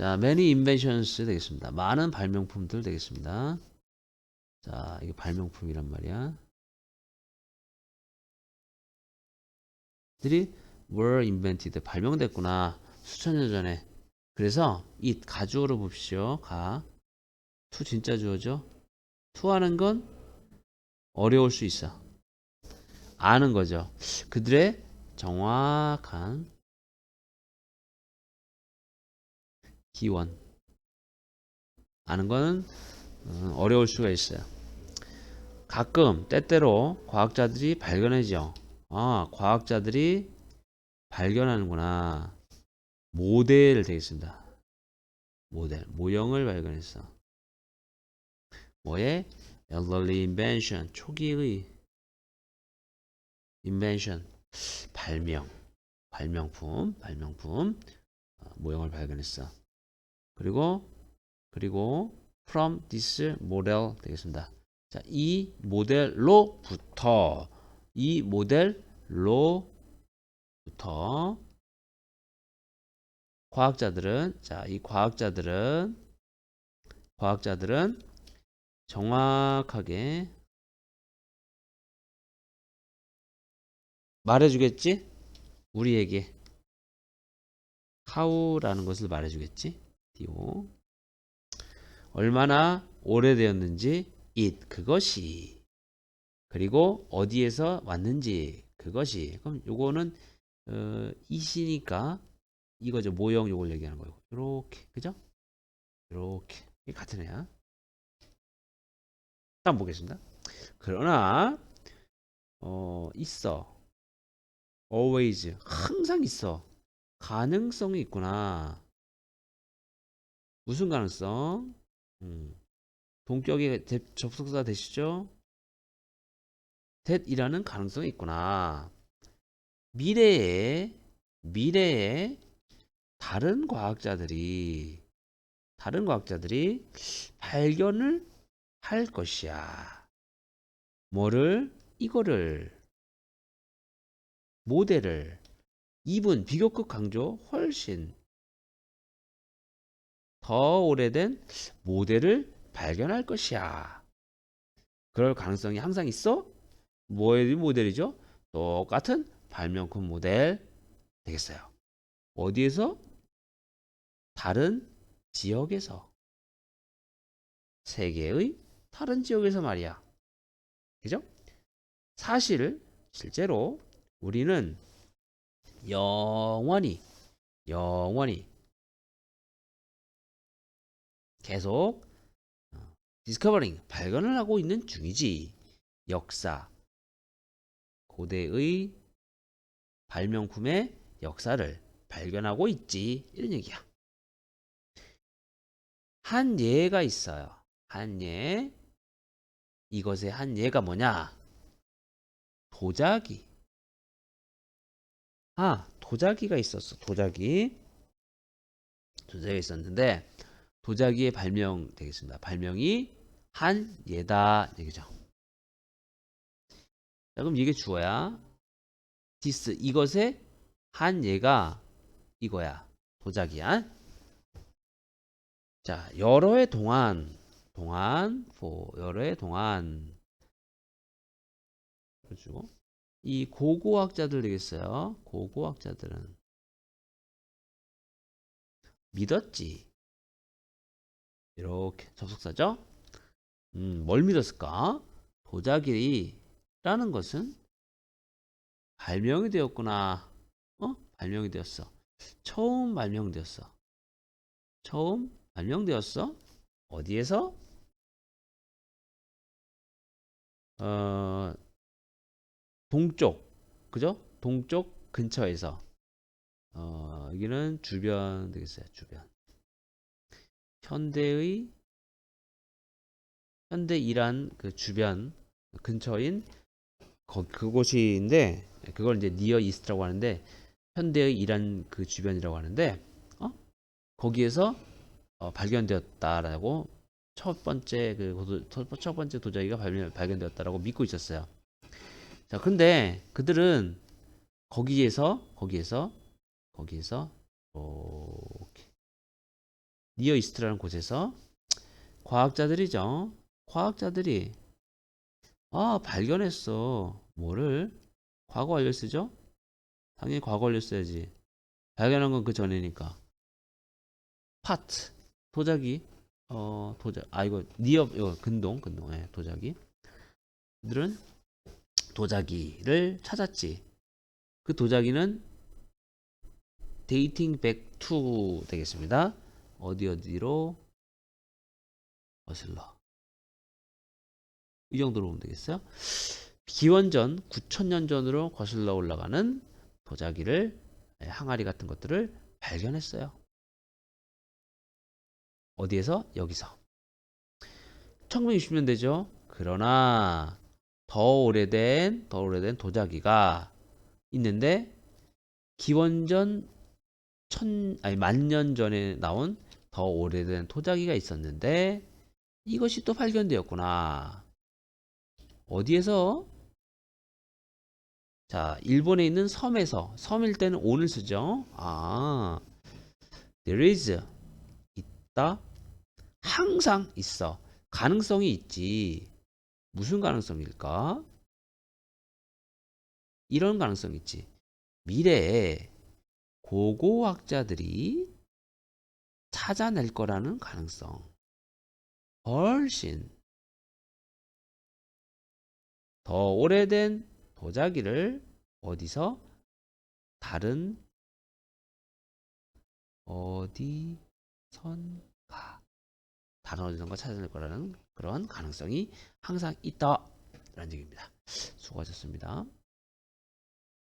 자, many inventions 되겠습니다. 많은 발명품들 되겠습니다. 자, 이게 발명품이란 말이야. 들이 were invented 발명됐구나. 수천 년 전에. 그래서 이 가주어로 봅시오. 가. to 진짜 주어죠 to 하는 건 어려울 수 있어. 아는 거죠. 그들의 정확한 기원 아는 거는 음, 어려울 수가 있어요 가끔 때때로 과학자들이 발견하죠 아, 과학자들이 발견하는구나. 모델 되겠습니다. 모델, 모형을 발견했어. 뭐의? elderly invention, 초기의 invention, 발명, 발명품, 발명품, 어, 모형을 발견했어. 그리고, 그리고 from this model 되겠습니다. 자, 이 모델로부터 이 모델로부터 과학자들은 자, 이 과학자들은 과학자들은 정확하게 말해주겠지? 우리에게 how라는 것을 말해주겠지? 디오. 얼마나 오래되었는지 it 그것이. 그리고 어디에서 왔는지 그것이. 그럼 요거는 어, 이시니까 이거죠. 모형 요걸 얘기하는 거예요. 요렇게. 그죠? 이게 같은 애야. 다음 보겠습니다. 그러나 어 있어. always. 항상 있어. 가능성이 있구나 무슨 가능성 음. 동격의 대- 접속사 되시죠 that이라는 가능성이 있구나. 미래에 미래에 다른 과학자들이 다른 과학자들이 발견을 할 것이야. 뭐를 이거를 모델을 이분 비교급 강조 훨씬 더 오래된 모델을 발견할 것이야. 그럴 가능성이 항상 있어? 뭐의 모델이죠? 똑같은 발명품 모델 되겠어요. 어디에서? 다른 지역에서. 세계의 다른 지역에서 말이야. 그죠? 사실, 실제로 우리는 영원히, 영원히 계속 디스커버링, 발견을 하고 있는 중이지. 역사, 고대의 발명품의 역사를 발견하고 있지. 이런 얘기야. 한 예가 있어요. 한 예. 이것의 한 예가 뭐냐? 도자기. 아, 도자기가 있었어. 도자기. 도자기가 있었는데, 도자기의 발명 되겠습니다. 발명이 한 예다. 얘기죠. 자, 그럼 이게 주어야. 디스 이것의 한 예가 이거야. 도자기야. 자, 여러 해 동안 동안 for 여러 해 동안 그리고 이 고고학자들 되겠어요. 고고학자들은 믿었지. 이렇게 접속사죠. 음, 뭘 믿었을까? 도자기라는 것은 발명이 되었구나. 어? 발명이 되었어. 처음 발명되었어. 처음 발명되었어. 어디에서? 어, 동쪽. 그죠? 동쪽 근처에서. 어, 여기는 주변 되겠어요. 주변. 현대의 현대 이란 그 주변 근처인 거, 그곳인데 그걸 이제 니어 이스트라고 하는데 현대의 이란 그 주변이라고 하는데 어? 거기에서 어, 발견되었다라고 첫 번째 그 고도, 첫, 첫 번째 도자기가 발견, 발견 되었다라고 믿고 있었어요. 자, 근데 그들은 거기에서 거기에서 거기에서 이렇게 니어 이스트라는 곳에서 과학자들이죠. 과학자들이 아 발견했어. 뭐를 과거 완료 쓰죠? 당연히 과거 써야지. 발견한 건 그 전이니까. 파트 도자기 어 도자 아 이거 니어 이거 근동 근동 예 도자기 들은 도자기를 찾았지. 그 도자기는 데이팅 백 투 되겠습니다. 어디 어디로 거슬러 이 정도로 보면 되겠어요. 기원전 9천년 전으로 거슬러 올라가는 도자기를 예, 항아리 같은 것들을 발견했어요. 어디에서? 여기서. 1960년대죠. 그러나 더 오래된 더 오래된 도자기가 있는데 기원전 천 아니 만년 전에 나온 더 오래된 도자기가 있었는데 이것이 또 발견되었구나. 어디에서? 자, 일본에 있는 섬에서 섬일 때는 on을 쓰죠. 아, there is 있다. 항상 있어. 가능성이 있지. 무슨 가능성일까? 이런 가능성이 있지. 미래에 고고학자들이 찾아낼 거라는 가능성. 훨씬 더 오래된 도자기를 어디서 다른 어디선가 다른 어디선가 찾아낼 거라는 그런 가능성이 항상 있다 라는 얘기입니다. 수고하셨습니다.